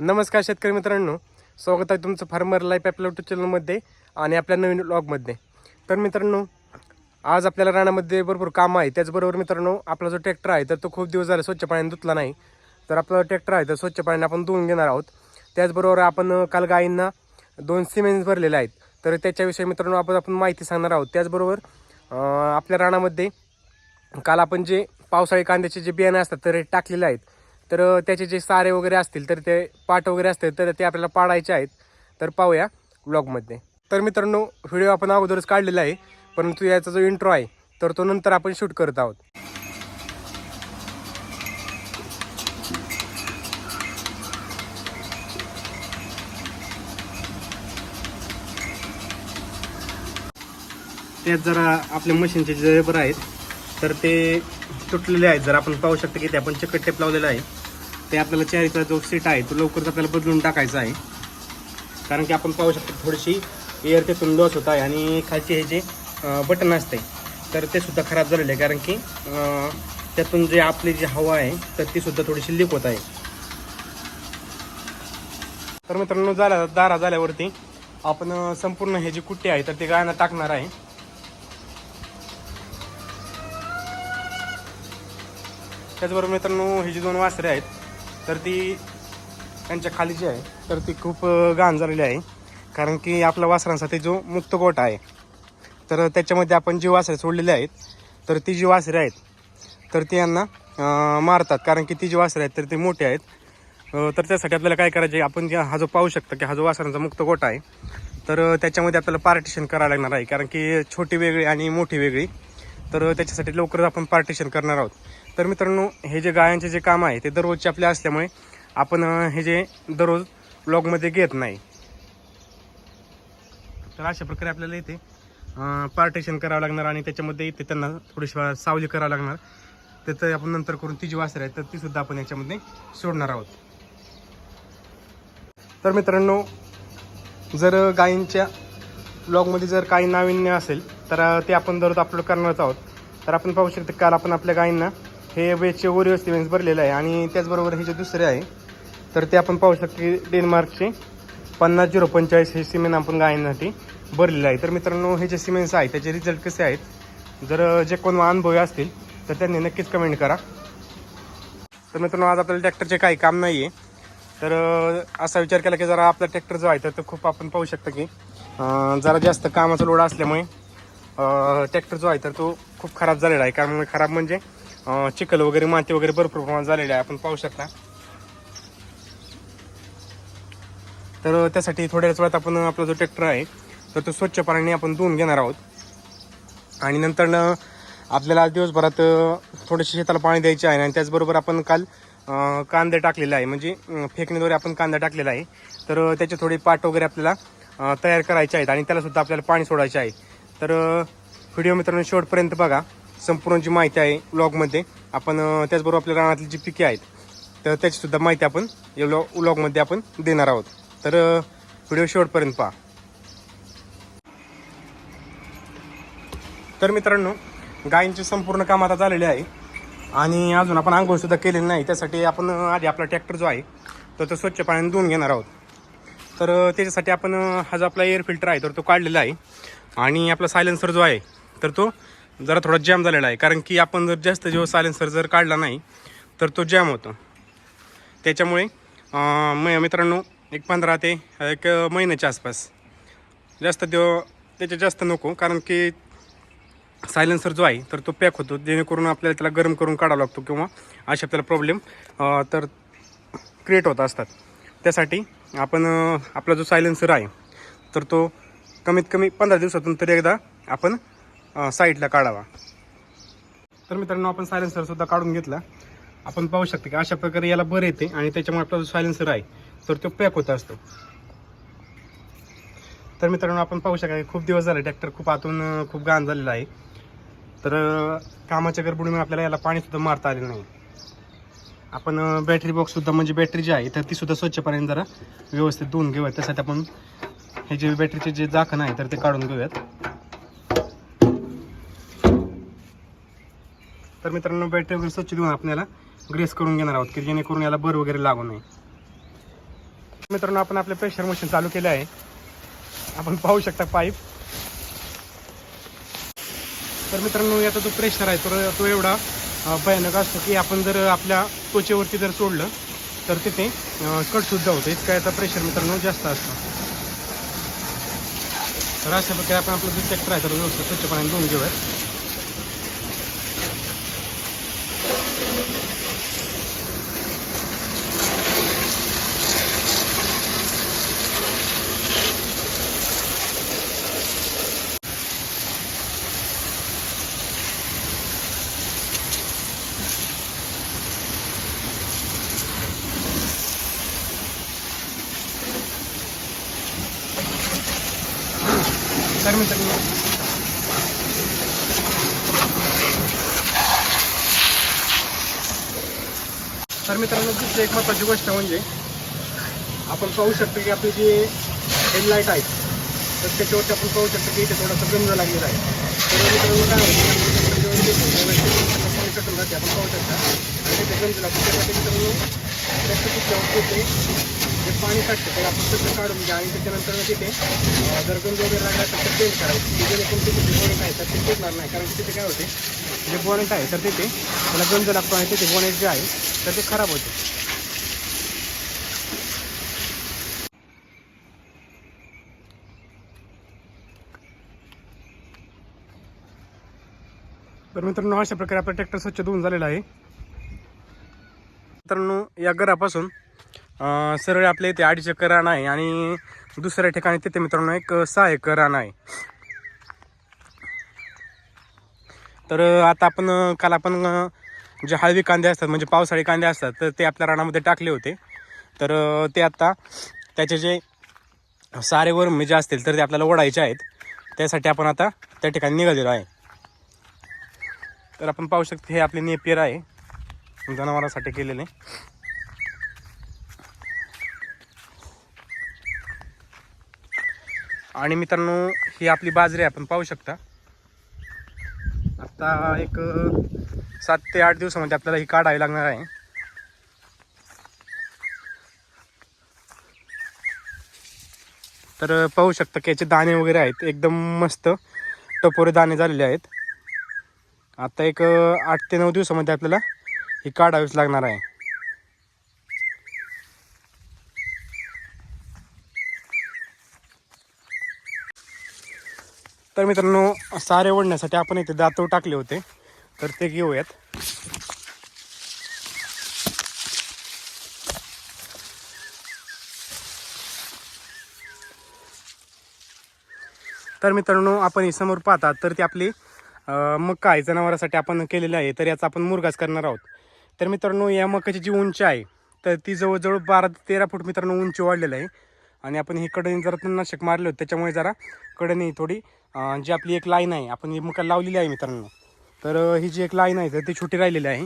नमस्कार शेतकरी मित्रांनो. स्वागत आहे तुमचं फार्मर लाईफ आपल्या युट्यूब चॅनलमध्ये आणि आपल्या नवीन ब्लॉगमध्ये तर मित्रांनो आज आपल्याला रानामध्ये भरपूर काम आहे. त्याचबरोबर मित्रांनो आपला जो ट्रॅक्टर आहे तर तो खूप दिवस झाला स्वच्छ पाण्याने धुतला नाही. तर आपला ट्रॅक्टर आहे तर स्वच्छ पाण्याने आपण धुवून घेणार आहोत. त्याचबरोबर आपण काल गायींना दोन सिमेंट भरलेले आहेत. तर त्याच्याविषयी मित्रांनो आपण आपण माहिती सांगणार आहोत. त्याचबरोबर आपल्या रानामध्ये काल आपण जे पावसाळी कांद्याचे जे बियाणे असतात तर हे टाकलेले आहेत. तर त्याचे जे सारे वगैरे असतील तर ते पाठ वगैरे असतील तर ते आपल्याला पाडायचे आहेत. तर पाहूया ब्लॉगमध्ये तर मित्रांनो व्हिडिओ आपण अगोदरच काढलेला आहे परंतु याचा जो इंट्रो आहे तर तो नंतर आपण शूट करत आहोत. त्यात जरा आपल्या मशीनचे जे रेबर आहेत तर ते तुटलेले आहेत. जर आपण पाहू शकतो की ते आपण चकट टेप लावलेलं आहे. ते आपल्याला चारीचा जो सीट आहे तो लवकरच आपल्याला बदलून टाकायचा आहे. कारण की आपण पाहू शकतो थोडीशी एअर त्यातून लॉस होत आहे आणि खालचे हे जे बटन असते तर ते सुद्धा खराब झालेले आहे. कारण की त्यातून जे आपली जी हवा आहे तर ती सुद्धा थोडीशी लीक होत आहे. तर मित्रांनो झाला दारा झाल्यावरती आपण संपूर्ण हे जे कुट्टे आहे तर ते गायना टाकणार आहे. त्याचबरोबर मित्रांनो ही जी दोन वासरे आहेत तर ती त्यांच्या खाली जी आहे तर ती खूप घाण झालेली आहे. कारण की आपल्या वासरांसाठी जो मुक्त गोट आहे तर त्याच्यामध्ये आपण जी वासरे सोडलेली आहेत तर ती जी वासरे आहेत तर ती यांना मारतात. कारण की ती जी वासरे आहेत तर ते मोठे आहेत. तर त्यासाठी आपल्याला काय करायचे आहे? आपण जे हा जो पाहू शकतो की हा जो वासरांचा मुक्त गोट आहे तर त्याच्यामध्ये आपल्याला पार्टिशन करावं लागणार आहे. कारण की छोटी वेगळी आणि मोठी वेगळी तर त्याच्यासाठी लवकरच आपण पार्टिशन करणार आहोत. तर मित्रांनो हे जे गायांचे जे काम आहे ते दररोजचे आपले असल्यामुळे आपण हे जे दररोज ब्लॉगमध्ये घेत नाही. तर अशा प्रकारे आपल्याला इथे पार्टेशन करावं लागणार आणि त्याच्यामध्ये इथे त्यांना थोडीशी सावली करावं लागणार. त्याचं आपण नंतर करून ती जी वासर आहे तर ती सुद्धा आपण याच्यामध्ये सोडणार आहोत. तर मित्रांनो जर गायींच्या ब्लॉगमध्ये जर काही नाविन्य असेल तर ते आपण दररोज अपलोड करणारच आहोत. तर आपण पाहू शकतो काल आपण आपल्या गायींना हे वेजचे ओरिओ सिमेंट्स भरलेलं आहे आणि त्याचबरोबर हे जे दुसरे आहे तर ते आपण पाहू शकतो की डेन्मार्कचे पन्नास झिरो पंचेचाळीस हे सिमेंट आपण गायनासाठी भरलेलं आहे. तर मित्रांनो हे जे सिमेंट्स आहेत त्याचे रिझल्ट कसे आहेत? जर जे कोण अनुभवी असतील तर त्यांनी नक्कीच कमेंट करा. तर मित्रांनो आज आपल्याला ट्रॅक्टरचे काही काम नाही आहे तर असा विचार केला की जरा आपला ट्रॅक्टर जो आहे तर तो खूप आपण पाहू शकतो की जरा जास्त कामाचा लोड असल्यामुळे ट्रॅक्टर जो आहे तर तो खूप खराब झालेला आहे. कारण खराब म्हणजे चिखल वगैरे माती वगैरे भरपूर प्रमाणात झालेली आहे. आपण पाहू शकता. तर त्यासाठी थोड्याच वेळात आपण आपला जो ट्रॅक्टर आहे तर तो स्वच्छ पाण्याने आपण धुवून घेणार आहोत. आणि नंतर आपल्याला दिवसभरात थोडेसे शेताला पाणी द्यायचे आहे. आणि त्याचबरोबर आपण काल कांदे टाकलेला आहे. म्हणजे फेकण्याद्वारे फेकणीद्वारे आपण कांदा टाकलेला आहे. तर त्याचे थोडे पाट वगैरे आपल्याला तयार करायचे आहेत. आणि त्यालासुद्धा आपल्याला पाणी सोडायचे आहे. तर व्हिडिओ मित्रांनो शेवटपर्यंत बघा. संपूर्ण जी माहिती आहे व्लॉगमध्ये आपण त्याचबरोबर आपल्या रानातली जी पिके आहेत तर त्याचीसुद्धा माहिती आपण या व्लॉ व्लॉगमध्ये आपण देणार आहोत. तर व्हिडिओ शेवटपर्यंत पहा. तर मित्रांनो गायींचे संपूर्ण काम आता झालेले आहे. आणि अजून आपण आंघोळसुद्धा केलेली नाही. त्यासाठी आपण आधी आपला ट्रॅक्टर जो आहे तर तो स्वच्छ पाण्याने धुवून घेणार आहोत. तर त्याच्यासाठी आपण हा जो आपला एअर फिल्टर आहे तर तो काढलेला आहे. आणि आपला सायलेन्सर जो आहे तर तो जरा थोडा जॅम झालेला आहे. कारण की आपण जर जास्त जेव्हा सायलेन्सर जर काढला नाही तर तो जॅम होतो. त्याच्यामुळे म मित्रांनो एक पंधरा ते एक महिन्याच्या आसपास. जास्त देव त्याच्या जास्त नको. कारण की सायलेन्सर जो आहे तर तो पॅक होतो. जेणेकरून आपल्याला त्याला गरम करून काढावा लागतो किंवा असे आपल्याला प्रॉब्लेम तर क्रिएट होत असतात. त्यासाठी आपण आपला जो सायलेन्सर आहे तर तो कमीत कमी पंधरा दिवसातून तरी एकदा आपण साईडला काढावा. तर मित्रांनो आपण सायलेन्सर सुद्धा काढून घेतला. आपण पाहू शकतो की अशा प्रकारे याला बरं येते आणि त्याच्यामुळे आपला जो सायलेन्सर आहे तर तो पॅक होत असतो. तर मित्रांनो आपण पाहू शकाल खूप दिवस झाले ट्रॅक्टर खूप आतून खूप घाण झालेला आहे. तर कामाच्या गडबडीमुळे आपल्याला याला पाणीसुद्धा मारता आले नाही. आपण बॅटरी बॉक्ससुद्धा म्हणजे बॅटरी जी आहे तर ती सुद्धा जरा व्यवस्थित धुवून घेऊयात त्यासाठी आपण हे जे बॅटरीचे जे झाकण आहे तर ते काढून घेऊयात. तर मित्रांनो बॅटरी वगैरे स्वच्छ देऊन आपल्याला ग्रेस करून घेणार आहोत की जेणेकरून याला बर वगैरे लागू नये. मित्रांनो आपण आपले प्रेशर मशीन चालू केले आहे. आपण पाहू शकता पाईप तर मित्रांनो याचा जो प्रेशर आहे तर तो एवढा भयानक असतो की आपण जर आपल्या त्वचेवरती जर सोडलं तर तिथे कटसुद्धा होतं. इतका याचा प्रेशर मित्रांनो जास्त असतो. तर अशा प्रकारे आपण आपलं जो ट्रॅक्टर आहे तर व्यवस्थित स्वच्छपणे धुवून घेऊयात. मित्रांनो. तर मित्रांनो तिथे एक महत्त्वाची गोष्ट म्हणजे आपण पाहू शकतो की आपली जी हेडलाईट आहे तर त्याच्यावरती आपण पाहू शकतो की इथे थोडासा गंज लागलेला आहे. तर मित्रांनो काय होतं? आपण पाहू शकता आणि तिथे गंज लागतो त्यासाठी मित्रांनो त्याचं तिच्यावरती ते जे पाणी टाकतं तर आपण सगळं काढून घ्या आणि त्याच्यानंतर मग तिथे जर गंज वगैरे लागला तर ते चेंज करायचं. की जेणेकरून तिथे जे बोनेट आहे तर ते तुटणार नाही. कारण की तिथे काय होते जे बोनेट आहे तर तिथे त्याला गंज लागतो आणि तिथे बोनेट जे आहे तर ते खराब होते. तर मित्रांनो अशा प्रकारे आपला ट्रॅक्टर स्वच्छ धुवून झालेला आहे. मित्रांनो या घरापासून सरळ आपल्या इथे अडीच एकर रान आहे आणि दुसऱ्या ठिकाणी तिथे मित्रांनो एक सहा एकर रान आहे. तर आता आपण काल आपण जे हळवी कांदे असतात म्हणजे पावसाळी कांदे असतात तर ते आपल्या रानामध्ये टाकले होते. तर ते आता त्याचे जे सारे म्हणजे जे असतील तर ते आपल्याला ओढायचे आहेत. त्यासाठी आपण आता त्या ठिकाणी निघालेलो आहे. तर आपण पाहू शकतो हे आपले नेपियर आहे. जनावरांसाठी केलेले. आणि मित्रांनो ही आपली बाजरी आपण पाहू शकता. आता एक सात ते आठ दिवसामध्ये आपल्याला ही काढावी लागणार आहे. तर पाहू शकता की याचे दाणे वगैरे आहेत एकदम मस्त टपोरे दाणे झालेले आहेत. आता एक आठ ते नऊ दिवसामध्ये आपल्याला ही काढावीच लागणार आहे. तर मित्रांनो सारे ओढण्यासाठी आपण इथे दातव टाकले होते. तर ते घेऊयात. तर मित्रांनो आपण ही समोर पाहतात तर ती आपली मका आहे जनावरांसाठी आपण केलेली आहे तर याचा आपण मुरगास करणार आहोत. तर मित्रांनो या मकाची जी उंची आहे तर ती जवळजवळ बारा ते तेरा फूट मित्रांनो उंची वाढलेली आहे. आणि आपण ही कडणी जरा नाशक मारले होते त्याच्यामुळे जरा कडणी थोडी जी आपली एक लाईन आहे आपण ही मका लावलेली आहे मित्रांनो. तर ही जी एक लाईन आहे तर ती छोटी राहिलेली आहे.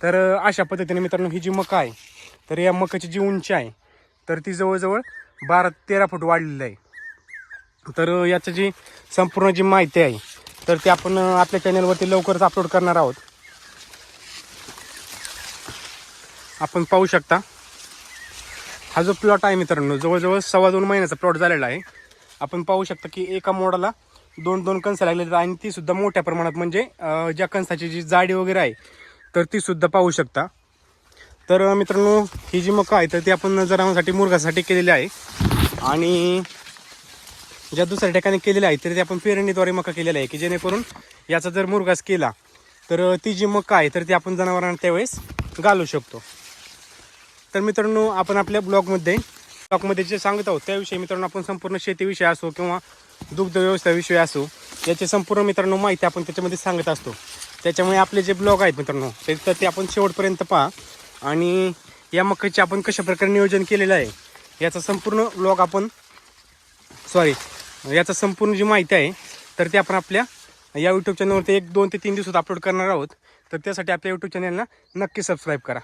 तर अशा पद्धतीने मित्रांनो ही जी मका आहे तर या मकाची जी उंची आहे तर ती जवळजवळ बारा तेरा फूट वाढलेली आहे. तर याचं जी संपूर्ण जी माहिती आहे तर ती आपण आपल्या चॅनलवरती लवकरच अपलोड करणार आहोत. आपण पाहू शकता हा जो प्लॉट आहे मित्रांनो जवळजवळ सव्वा दोन महिन्याचा प्लॉट झालेला आहे. आपण पाहू शकता की एका मोडाला दोन दोन कणसं लागलेली आहेत आणि ती सुद्धा मोठ्या प्रमाणात म्हणजे ज्या कणसाची जी जाडी वगैरे आहे तर ती सुद्धा पाहू शकता. तर मित्रांनो ही जी मका आहे तर ती आपण जनावरांसाठी मुरगासाठी केलेली आहे. आणि ज्या दुसऱ्या ठिकाणी केलेल्या आहे तर ते आपण पेरणीद्वारे मका केलेला आहे की जेणेकरून याचा जर मुरगास केला तर ती जी मका आहे तर ती आपण जनावरांना त्यावेळेस घालू शकतो. तर मित्रांनो आपण आपल्या ब्लॉगमध्ये ब्लॉगमध्ये जे सांगत आहोत त्याविषयी मित्रांनो आपण संपूर्ण शेतीविषयी असो किंवा दुग्ध व्यवसायाविषयी असो याची संपूर्ण मित्रांनो माहिती आपण त्याच्यामध्ये सांगत असतो. त्याच्यामुळे आपले जे ब्लॉग आहेत मित्रांनो ते तर ते आपण शेवटपर्यंत पहा. आणि या मकाचे आपण कशा प्रकारे नियोजन केलेलं आहे याचा संपूर्ण ब्लॉग आपण सॉरी याचा संपूर्ण जी माहिती आहे तर ते आपण आपल्या या यूट्यूब चॅनलवरती एक दोन ते तीन दिवसात अपलोड करणार आहोत. तर त्यासाठी आपल्या यूट्यूब चॅनलला नक्की सबस्क्राईब करा.